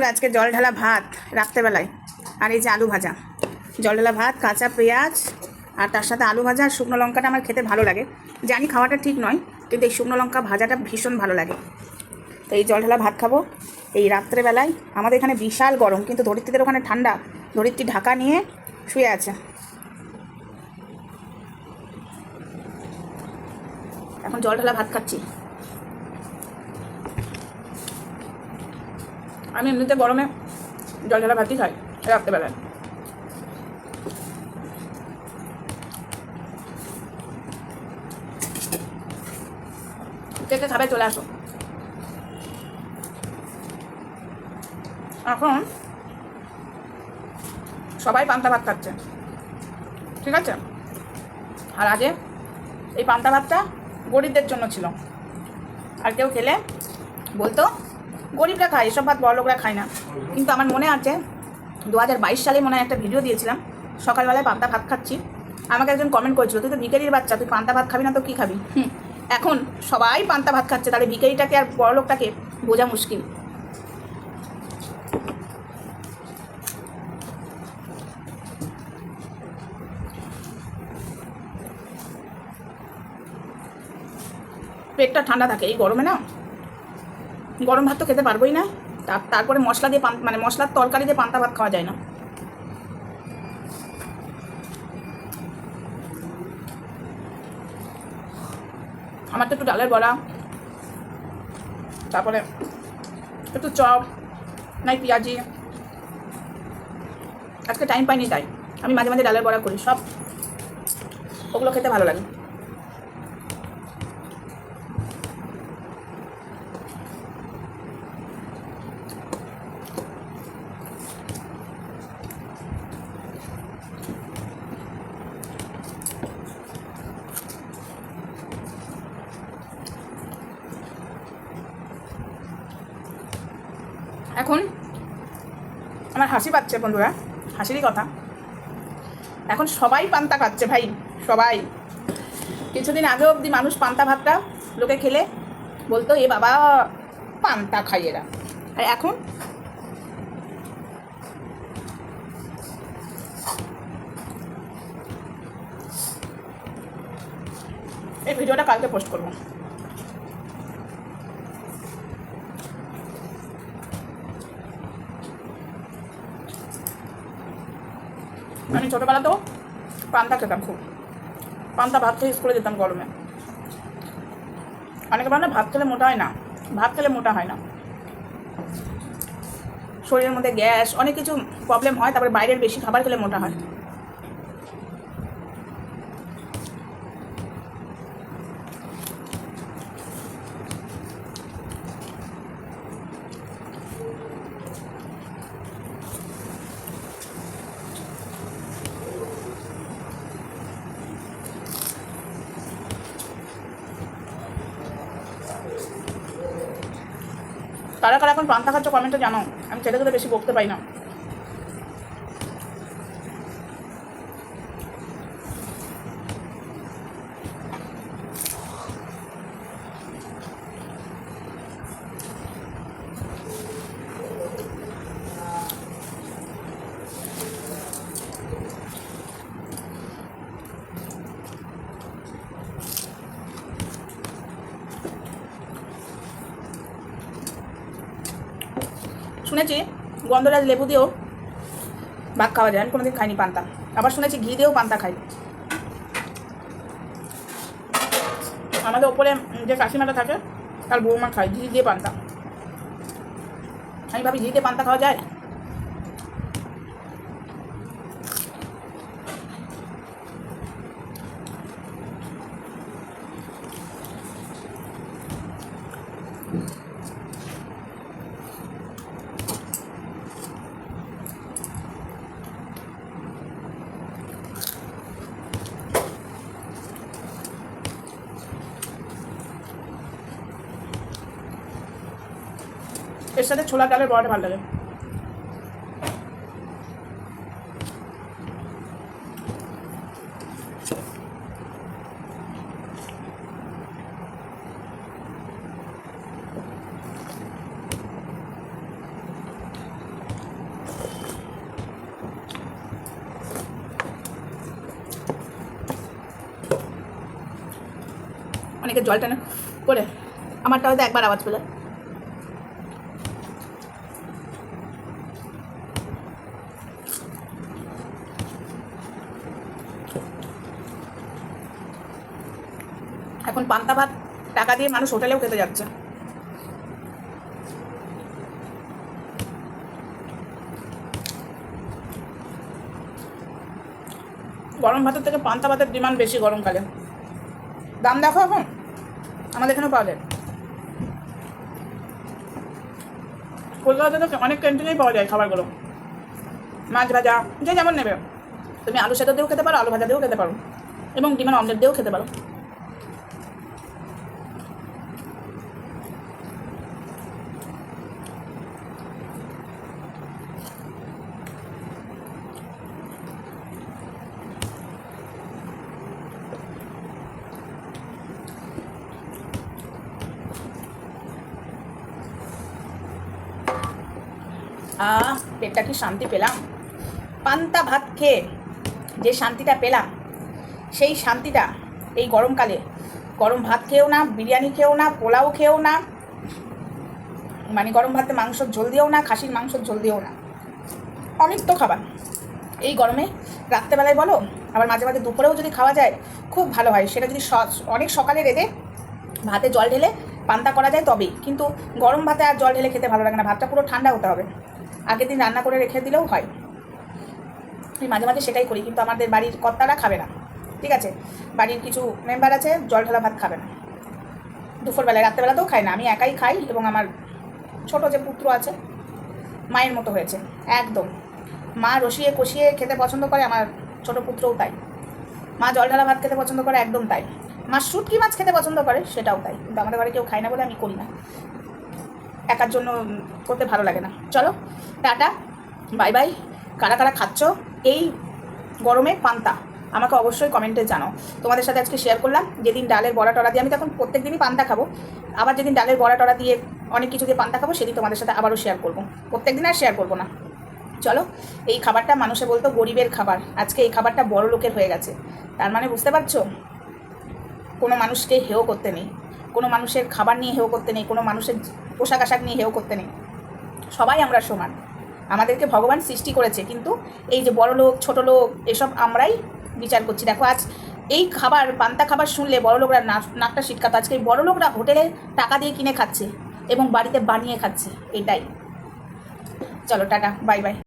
বন্ধুরা আজকে জল ঢালা ভাত রাত্রেবেলায়, আর এই যে আলু ভাজা। জল ঢালা ভাত, কাঁচা পেঁয়াজ, আর তার সাথে আলু ভাজা আর শুকনো লঙ্কাটা আমার খেতে ভালো লাগে। জানি খাওয়াটা ঠিক নয়, কিন্তু এই শুকনো লঙ্কা ভাজাটা ভীষণ ভালো লাগে। তো এই জল ঢালা ভাত খাব। এই রাত্রেবেলায় আমাদের এখানে বিশাল গরম, কিন্তু ধরিত্রীদের ওখানে ঠান্ডা। ধরিত্রী ঢাকা নিয়ে শুয়ে আছে। এখন জল ঢালা ভাত খাচ্ছি। আমি এমনিতে গরমে জল ঢালা ভাতই খাই, রাত্রেবেলায়। কে কে খাবে চলে আসো। এখন সবাই পান্তা ভাত খাচ্ছে, ঠিক আছে? আর আগে এই পান্তা ভাতটা গরিবদের জন্য ছিল। আর কেউ খেলে বলতো গরিবরা খায় এসব ভাত বড় লোকরা খায় না। কিন্তু আমার মনে আছে দু হাজার বাইশ সালে মনে হয় একটা ভিডিও দিয়েছিলাম সকালবেলায় পান্তা ভাত খাচ্ছি। আমাকে একজন কমেন্ট করেছিল তুই তো ভিকারির বাচ্চা তুই পান্তা ভাত খাবি না তো কী খাবি? হুম, এখন সবাই পান্তা ভাত খাচ্ছে তাহলে ভিকারিটাকে আর বড় লোকটাকে বোঝা মুশকিল। পেটটা ঠান্ডা থাকে এই গরমে না গরম ভাত তো খেতে পারবোই না। তার তারপরে মশলা দিয়ে মানে মশলার তরকারি দিয়ে পান্তা ভাত খাওয়া যায় না। আমার তো একটু ডালের বড়া, তারপরে একটু চপ, নাই পেঁয়াজি। আজকে টাইম পাইনি তাই। আমি মাঝে মাঝে ডালের বড়া করি, সব ওগুলো খেতে ভালো লাগে। এখন আমার হাসি পাচ্ছে, বন্ধুরা। হাসিরই কথা। এখন সবাই পান্তা খাচ্ছে ভাই, সবাই। কিছুদিন আগে অবধি মানুষ পান্তা ভাতটা লোকে খেলে বলতো, এ বাবা, পান্তা খাই এরা। আর এখন এই ভিডিওটা কালকে পোস্ট করব। আমি ছোটোবেলাতেও পান্তা খেতাম খুব। পান্তা ভাত খেয়ে স্কুলে যেতাম গরমে। অনেকে বলে ভাত খেলে মোটা হয় না। ভাত খেলে মোটা হয় না। শরীরের মধ্যে গ্যাস, অনেক কিছু প্রবলেম হয়, তারপরে বাইরের বেশি খাবার খেলে মোটা হয়। কারা কারা এখন পান্তা খাচ্ছ কমেন্টে জানাও আমি ছেলেগুলো বেশি বকতে পাই না। শুনেছি, গন্ধরাজ লেবু দিয়েও ভাত খাওয়া যায় আমি কোনোদিন খাইনি পান্তা। আবার শুনেছি ঘি দিয়েও পান্তা খাই আমাদের ওপরে যে কাশিমাটা থাকে, তার বৌমা খায়, ঘি দিয়ে পান্তা। আমি ভাবি ঘি দিয়ে পান্তা খাওয়া যায়? এর সাথে ছোলা ডালের বড়াটা ভালো লাগে। অনেকে জল টানা করে। আমারটা হয়তো একবার আওয়াজ পেলে। এখন পান্তা ভাত টাকা দিয়ে মানুষ হোটেলেও খেতে যাচ্ছে। গরম ভাতের থেকে পান্তা ভাতের ডিমান্ড বেশি গরমকালে। দাম দেখো এখন? আমাদের এখানেও পাওয়া যায়। কলকাতাতে তো অনেক ক্যান্টিনেই পাওয়া যায় খাবারগুলো। মাছ ভাজা, যে যেমন নেবে। তুমি আলু সেদ্ধ দিয়েও খেতে পারো, আলু ভাজা দিয়েও খেতে পারো। এবং ডিমের অমলেট দিয়েও খেতে পারো। আহ পেটটা কি শান্তি পেলাম? পান্তা ভাত খেয়ে যে শান্তিটা পেলাম, সেই শান্তিটা এই গরমকালে। গরম ভাত খেয়েও না, বিরিয়ানি খেয়েও না, পোলাও খেয়েও না মানে গরম ভাতে মাংসর ঝোল দিয়েও না, খাসির মাংসর ঝোল দিয়েও না। তো খাবার। এই গরমে রাত্রেবেলায় বলো, আবার মাঝে মাঝে দুপুরেও যদি খাওয়া যায়, খুব ভালো হয়। সেটা যদি অনেক সকালে রেঁধে ভাতে জল ঢেলে পান্তা করা যায় তবেই। কিন্তু গরম ভাতে আর জল ঢেলে খেতে ভালো লাগে না। ভাতটা পুরো ঠান্ডা হতে হবে। আগের দিন রান্না করে রেখে দিলেও হয়। আমি মাঝে মাঝে সেটাই করি, কিন্তু আমাদের বাড়ির কর্তারা খাবে না। ঠিক আছে? বাড়ির কিছু মেম্বার আছে, জল ঢালা ভাত খাবে না। দুপুরবেলায়, রাত্রেবেলাতেও খাই না। আমি একাই খাই এবং আমার ছোট যে পুত্র আছে, মায়ের মতো হয়েছে। একদম। মা রসিয়ে কষিয়ে খেতে পছন্দ করে, আমার ছোট পুত্রও তাই। মা জল ঢালা ভাত খেতে পছন্দ করে, একদম তাই। মা শুটকি মাছ খেতে পছন্দ করে, সেটাও তাই। কিন্তু আমাদের ঘরে কেউ খায় না বলে আমি করি না। একার জন্য করতে ভালো লাগে না। চলো, টাটা, বাই বাই, কারা কারা খাচ্ছ এই গরমে পান্তা, আমাকে অবশ্যই কমেন্টে জানাও। তোমাদের সাথে আজকে শেয়ার করলাম, যেদিন ডালের বড়া টড়া দিয়ে আমি তখন প্রত্যেক দিনই পান্তা খাব, আবার যেদিন ডালের বড়া টড়া দিয়ে অনেক কিছু দিয়ে পান্তা খাব, সেদিন তোমাদের সাথে আবারও শেয়ার করব। প্রত্যেক দিন আর শেয়ার করব না। চলো, এই খাবারটা মানুষে বলতো গরিবের খাবার, আজকে এই খাবারটা বড় লোকের হয়ে গেছে। তার মানে বুঝতে পারছ? কোনো মানুষকে হেও করতে নেই, কোনো মানুষের খাবার নিয়ে হেও করতে নেই, কোনো মানুষের পোশাক আশাক নিয়ে হেউ করতে নেই। সবাই আমরা সমান। আমাদেরকে ভগবান সৃষ্টি করেছে, কিন্তু এই যে বড় লোক, ছোটো লোক, এসব আমরাই বিচার করছি। দেখো, আজ এই খাবার, পান্তা খাবার শুনলে বড়লোকরা নাকটা শিটকাতো আজকে বড়লোকরা বড় লোকরা হোটেলে টাকা দিয়ে কিনে খাচ্ছে এবং বাড়িতে বানিয়ে খাচ্ছে, এটাই। চলো, টাটা বাই বাই